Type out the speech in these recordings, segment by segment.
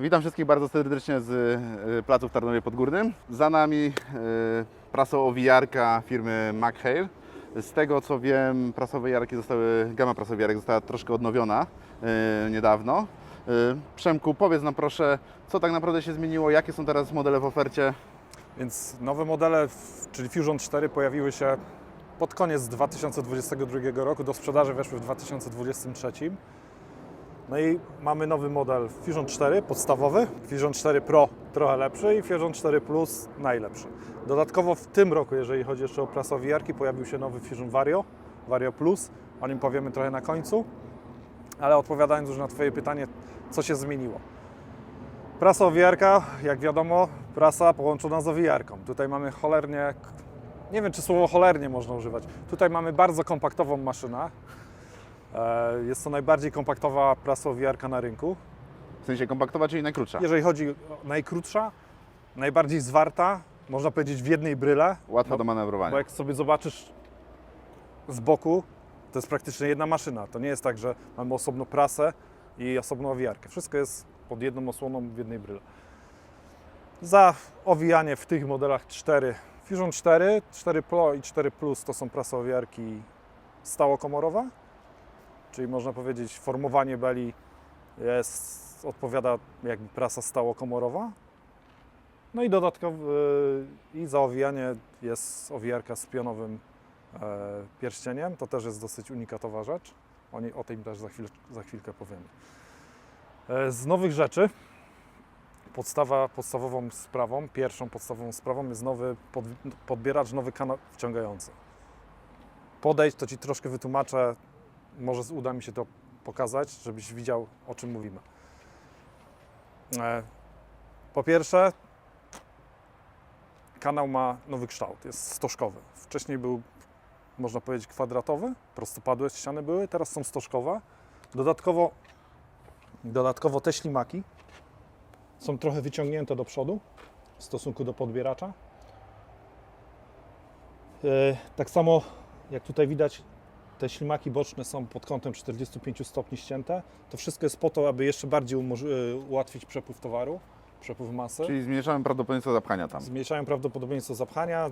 Witam wszystkich bardzo serdecznie z y, placu w Tarnowie Podgórnym. Za nami y, praso-owijarka firmy McHale. Z tego co wiem, prasowe zostały, gama prasowych jarek została troszkę odnowiona y, niedawno. Przemku, powiedz nam proszę, co tak naprawdę się zmieniło, jakie są teraz modele w ofercie? Więc nowe modele, czyli Fusion 4 pojawiły się pod koniec 2022 roku, do sprzedaży weszły w 2023. No i mamy nowy model Fusion 4 podstawowy, Fusion 4 Pro trochę lepszy i Fusion 4 Plus najlepszy. Dodatkowo w tym roku, jeżeli chodzi jeszcze o prasowijarki, pojawił się nowy Fusion Vario, Vario Plus, o nim powiemy trochę na końcu, ale odpowiadając już na Twoje pytanie, co się zmieniło. Prasa owijarka, jak wiadomo, prasa połączona z owijarką. Tutaj mamy cholernie, nie wiem czy słowo cholernie można używać. Tutaj mamy bardzo kompaktową maszynę. E, Jest to najbardziej kompaktowa prasa owijarka na rynku. W sensie kompaktowa, czyli najkrótsza. Jeżeli chodzi o najkrótsza, najbardziej zwarta, można powiedzieć w jednej bryle. Łatwa No, do manewrowania. Bo jak sobie zobaczysz z boku, to jest praktycznie jedna maszyna. To nie jest tak, że mamy osobno prasę i osobną owijarkę. Wszystko jest pod jedną osłoną w jednej bryle. Za owijanie w tych modelach 4 Fusion 4, 4 Pro i 4 Plus to są prasowiarki stałokomorowe, czyli można powiedzieć formowanie beli jest, odpowiada jakby prasa stałokomorowa. No i dodatkowo y, i za owijanie jest owijarka z pionowym e, pierścieniem. To też jest dosyć unikatowa rzecz. O, o tym też za, chwil, za chwilkę powiemy. E, z nowych rzeczy podstawa, podstawową sprawą, pierwszą podstawową sprawą jest nowy pod, podbieracz, nowy kanał wciągający. Podejdź, to Ci troszkę wytłumaczę. Może uda mi się to pokazać, żebyś widział, o czym mówimy. E, po pierwsze, kanał ma nowy kształt, jest stożkowy. Wcześniej był, można powiedzieć, kwadratowy, prostopadłe ściany były, teraz są stożkowe. Dodatkowo, dodatkowo te ślimaki są trochę wyciągnięte do przodu w stosunku do podbieracza. E, Tak samo jak tutaj widać, te ślimaki boczne są pod kątem 45 stopni ścięte. To wszystko jest po to, aby jeszcze bardziej e, ułatwić przepływ towaru, przepływ masy. Czyli zmniejszamy prawdopodobieństwo zapchania tam. Zmniejszają prawdopodobieństwo zapchania.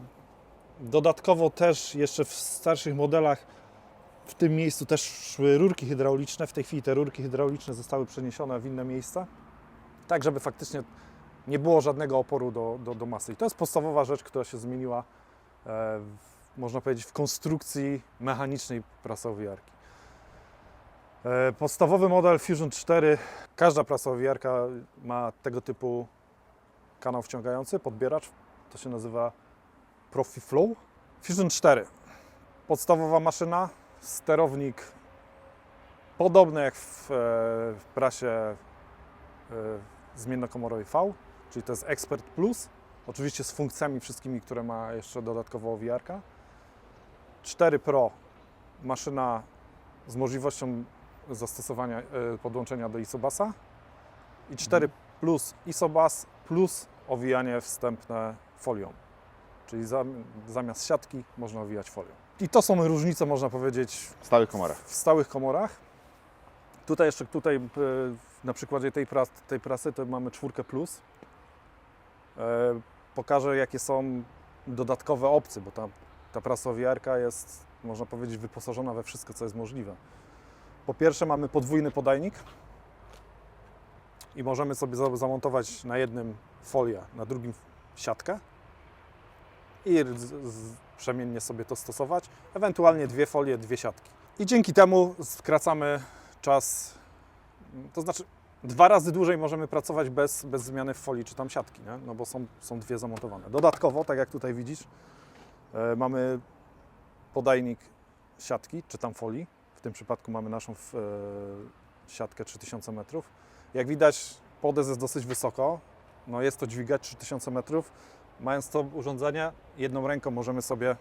Dodatkowo też jeszcze w starszych modelach w tym miejscu też szły rurki hydrauliczne. W tej chwili te rurki hydrauliczne zostały przeniesione w inne miejsca, tak żeby faktycznie nie było żadnego oporu do, do, do masy. I to jest podstawowa rzecz, która się zmieniła, e, w, można powiedzieć, w konstrukcji mechanicznej prasowiarki. E, podstawowy model Fusion 4, każda prasowiarka ma tego typu kanał wciągający, podbieracz, to się nazywa ProfiFlow. Fusion 4, podstawowa maszyna, sterownik podobny jak w, e, w prasie e, zmiennokomorowej V, czyli to jest Expert Plus, oczywiście z funkcjami wszystkimi, które ma jeszcze dodatkowo owijarka. 4 Pro, maszyna z możliwością zastosowania, e, podłączenia do Isobasa i 4 plus Isobas plus owijanie wstępne folią. Czyli zam- zamiast siatki można owijać folią. I to są różnice, można powiedzieć, W stałych komorach. w stałych komorach. Tutaj jeszcze tutaj e, na przykładzie tej, pras, tej prasy to mamy czwórkę plus. E, Pokażę jakie są dodatkowe opcje, bo ta, ta prasowiarka jest, można powiedzieć, wyposażona we wszystko, co jest możliwe. Po pierwsze mamy podwójny podajnik i możemy sobie za- zamontować na jednym folię, na drugim siatkę i przemiennie sobie to stosować. Ewentualnie dwie folie, dwie siatki. I dzięki temu skracamy czas, to znaczy dwa razy dłużej możemy pracować bez, bez zmiany folii czy tam siatki, nie? no bo są, są dwie zamontowane. Dodatkowo, tak jak tutaj widzisz, mamy podajnik siatki czy tam folii. W tym przypadku mamy naszą e, siatkę 3000 metrów. Jak widać, podest jest dosyć wysoko. No jest to dźwigać 3000 metrów. Mając to urządzenie, jedną ręką możemy sobie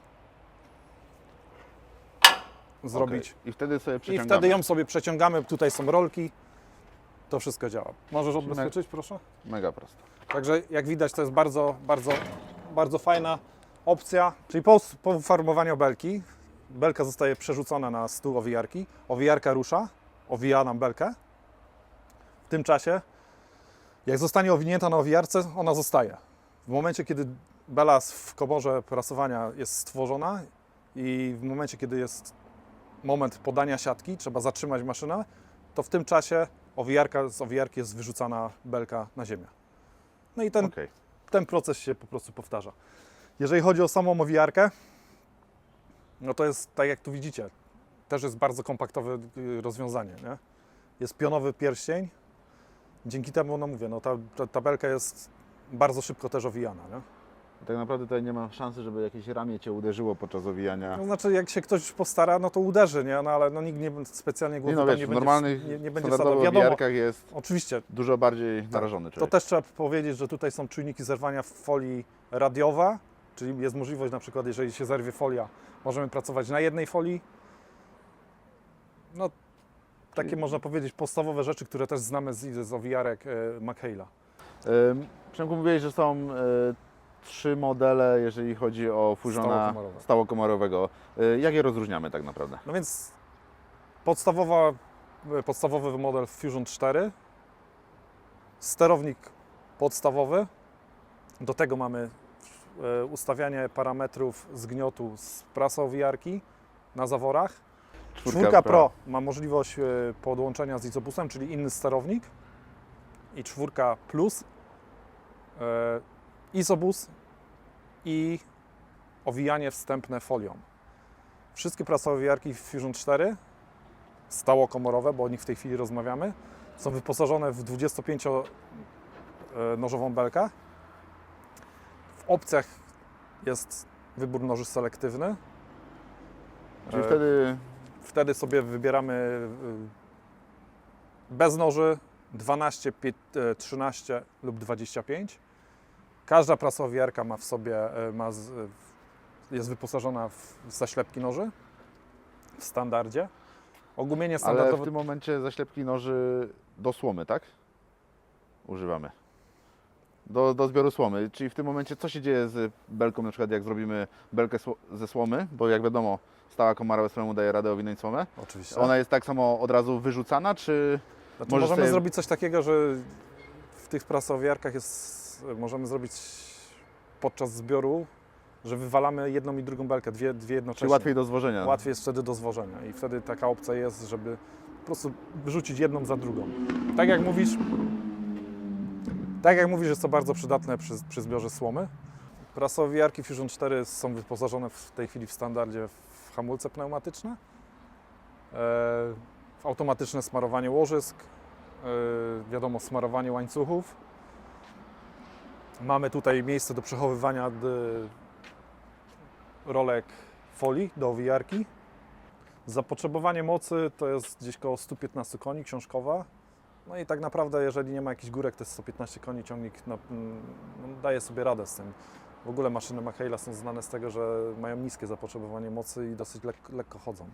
zrobić. Okej. I wtedy sobie I wtedy ją sobie przeciągamy. Tutaj są rolki. To wszystko działa. Możesz odbezpieczyć, proszę? Mega prosto. Także jak widać, to jest bardzo, bardzo, bardzo fajna opcja. Czyli po, po farmowaniu belki, belka zostaje przerzucona na stół owijarki. Owijarka rusza, owija nam belkę. W tym czasie Jak zostanie owinięta na owijarce, ona zostaje. W momencie, kiedy bela w komorze prasowania jest stworzona i w momencie, kiedy jest moment podania siatki, trzeba zatrzymać maszynę, to w tym czasie owijarka, z owijarki jest wyrzucana belka na ziemię. No i ten, Okej. ten proces się po prostu powtarza. Jeżeli chodzi o samą owijarkę, no to jest tak jak tu widzicie, też jest bardzo kompaktowe y, rozwiązanie. Nie? Jest pionowy pierścień, dzięki temu, no mówię, no ta, ta tabelka jest bardzo szybko też owijana. Nie? Tak naprawdę tutaj nie ma szansy, żeby jakieś ramię Cię uderzyło podczas owijania. No, znaczy, jak się ktoś postara, no to uderzy, nie? No, ale no, nikt nie specjalnie Nie głowy no tam wiesz, nie w będzie, normalnych, nie, nie będzie wsadzał. Wiadomo, jest oczywiście, dużo bardziej narażony to człowiek. też trzeba powiedzieć, że tutaj są czujniki zerwania w folii radiowa, czyli jest możliwość na przykład, jeżeli się zerwie folia, możemy pracować na jednej folii. No, takie można powiedzieć podstawowe rzeczy, które też znamy z, z owijarek e, McHale'a. Przemku, mówiłeś, że są y, trzy modele, jeżeli chodzi o Fusiona Stałokomorowe. stałokomorowego. Y, jak je rozróżniamy tak naprawdę? No więc podstawowa, podstawowy model Fusion 4, sterownik podstawowy, do tego mamy e, ustawianie parametrów zgniotu z prasowijarki na zaworach. Czwórka, Pro. ma możliwość e, podłączenia z Izobusem, czyli inny sterownik i czwórka Plus e, Izobus i owijanie wstępne folią. Wszystkie prasowijarki Fusion 4 stałokomorowe, bo o nich w tej chwili rozmawiamy, są wyposażone w 25-nożową belkę. Opcjach jest wybór noży selektywny. Czyli E, wtedy Wtedy sobie wybieramy y, bez noży 12, pie- e, 13 lub 25. Każda prasowiarka ma w sobie, e, ma z, jest wyposażona w zaślepki noży w standardzie. Ogumienie Ale standardowe w tym momencie zaślepki noży do słomy, tak? Używamy. Do, do zbioru słomy. Czyli w tym momencie co się dzieje z belką, na przykład jak zrobimy belkę ze słomy, bo jak wiadomo, stała komara bez problemu daje radę owinąć słomę. oczywiście. Ona jest tak samo od razu wyrzucana, czy Znaczy, możemy sobie- zrobić coś takiego, że w tych prasowiarkach jest, możemy zrobić podczas zbioru, że wywalamy jedną i drugą belkę, dwie, dwie jednocześnie. łatwiej do zwożenia? Łatwiej jest wtedy do zwożenia i wtedy taka opcja jest, żeby po prostu wyrzucić jedną za drugą. Tak jak mówisz, tak jak mówisz, jest to bardzo przydatne przy, przy zbiorze słomy. Prasowiarki Fusion 4 są wyposażone w tej chwili w standardzie w hamulce pneumatyczne, e, w automatyczne smarowanie łożysk, e, wiadomo, smarowanie łańcuchów. Mamy tutaj miejsce do przechowywania rolek folii do owijarki. Zapotrzebowanie mocy to jest gdzieś koło 115 koni książkowa. No i tak naprawdę, jeżeli nie ma jakichś górek, to jest 115 koni ciągnik na, mm, no, daje sobie radę z tym. W ogóle maszyny Machaila są znane z tego, że mają niskie zapotrzebowanie mocy i dosyć lek, lekko chodzą.